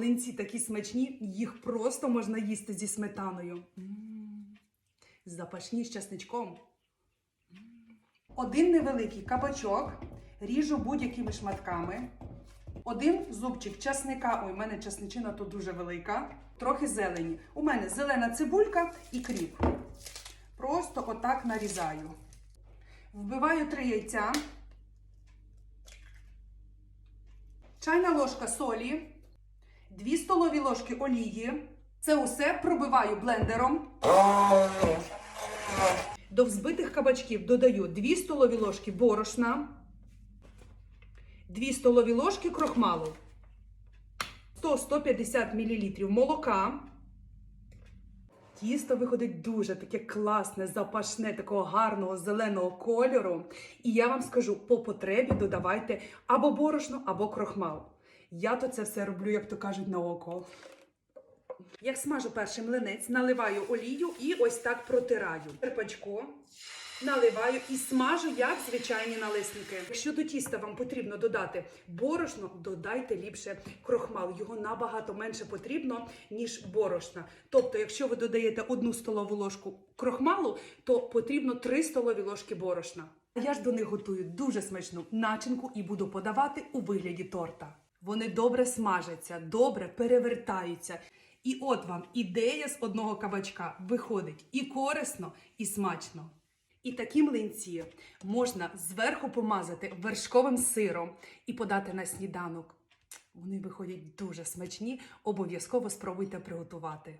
млинці такі смачні, їх просто можна їсти зі сметаною. М, Запашні з часничком. Один невеликий кабачок ріжу будь-якими шматками. Один зубчик часника. Ой, у мене часничина тут дуже велика. Трохи зелені. У мене зелена цибулька і кріп. Просто отак нарізаю. Вбиваю три яйця. Чайна ложка солі, 2 столові ложки олії. Це усе пробиваю блендером. До взбитих кабачків додаю 2 столові ложки борошна, 2 столові ложки крохмалу, 100-150 мл молока. Тісто виходить дуже таке класне, запашне, такого гарного зеленого кольору. І я вам скажу, по потребі додавайте або борошно, або крохмал. Я то це все роблю, як то кажуть, на око. Як смажу перший млинець, наливаю олію і ось так протираю. Терпачко наливаю і смажу, як звичайні налисники. Якщо до тіста вам потрібно додати борошно, додайте ліпше крохмал. Його набагато менше потрібно, ніж борошна. Тобто, якщо ви додаєте одну столову ложку крохмалу, то потрібно 3 столові ложки борошна. Я ж до них готую дуже смачну начинку і буду подавати у вигляді торта. Вони добре смажаться, добре перевертаються. І от вам ідея з одного кабачка виходить і корисно, і смачно. І такі млинці можна зверху помазати вершковим сиром і подати на сніданок. Вони виходять дуже смачні. Обов'язково спробуйте приготувати.